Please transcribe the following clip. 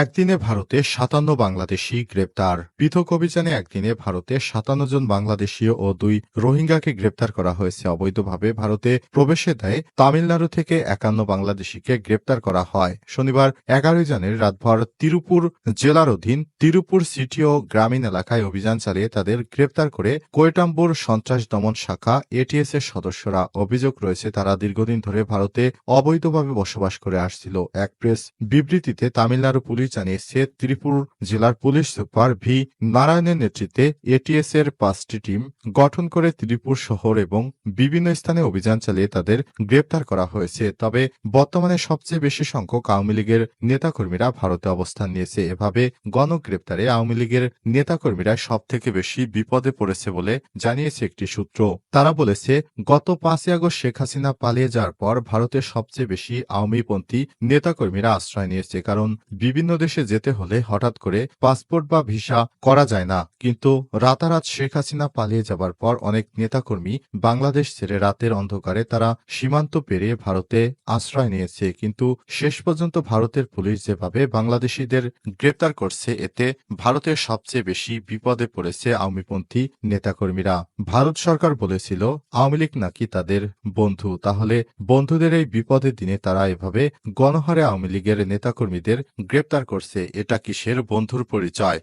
একদিনে ভারতে সাতান্ন বাংলাদেশি গ্রেপ্তার। পৃথক অভিযানে একদিনে ভারতে সাতান্ন জন বাংলাদেশি ও দুই রোহিঙ্গাকে গ্রেপ্তার করা হয়েছে। অবৈধভাবে ভারতে প্রবেশের দেয় তামিলনাড়ু থেকে একান্ন বাংলাদেশিকে গ্রেপ্তার করা হয়। শনিবার এগারোই জানুয়ারি রাতভর তিরুপুর জেলার অধীন তিরুপুর সিটি ও গ্রামীণ এলাকায় অভিযান চালিয়ে তাদের গ্রেপ্তার করে কোয়েটাম্বুর সন্ত্রাস দমন শাখা এটিএস এর সদস্যরা অভিযোগ রয়েছে, তারা দীর্ঘদিন ধরে ভারতে অবৈধভাবে বসবাস করে আসছিল। এক প্রেস বিবৃতিতে তামিলনাড়ু পুলিশ জানিয়েছে ত্রিপুর জেলার পুলিশ সুপার ভি নারায়ণের নেতৃত্বে এটিএস এর পাঁচটি টিম গঠন করে ত্রিপুর শহর এবং বিভিন্ন স্থানে অভিযান চালিয়ে তাদের গ্রেপ্তার করা হয়েছে। তবে বর্তমানে সবচেয়ে বেশি সংখ্যক আওয়ামী লীগের নেতাকর্মীরা ভারতে অবস্থান নিয়েছে। এভাবে গণগ্রেপ্তারে আওয়ামী লীগের নেতাকর্মীরা সব থেকে বেশি বিপদে পড়েছে বলে জানিয়েছে একটি সূত্র। তারা বলেছে, গত পাঁচই আগস্ট শেখ হাসিনা পালিয়ে যাওয়ার পর ভারতের সবচেয়ে বেশি আওয়ামীপন্থী নেতাকর্মীরা আশ্রয় নিয়েছে কারণ বিভিন্ন দেশে যেতে হলে হঠাৎ করে পাসপোর্ট বা ভিসা করা যায় না। কিন্তু রাতারাত শেখ হাসিনা পালিয়ে যাবার পর অনেক নেতাকর্মী বাংলাদেশ ছেড়ে রাতের অন্ধকারে তারা সীমান্ত পেরিয়ে ভারতে আশ্রয় নিয়েছে। কিন্তু শেষ পর্যন্ত ভারতের পুলিশ যেভাবে বাংলাদেশিদের গ্রেপ্তার করছে, এতে ভারতের সবচেয়ে বেশি বিপদে পড়েছে আওয়ামীপন্থী নেতাকর্মীরা। ভারত সরকার বলেছিল, আওয়ামী লীগ নাকি তাদের বন্ধু। তাহলে বন্ধুদের এই বিপদের দিনে তারা এভাবে গণহারে আওয়ামী লীগের নেতাকর্মীদের গ্রেপ্তার করছে এটা কি সের বন্ধুর পরিচয়?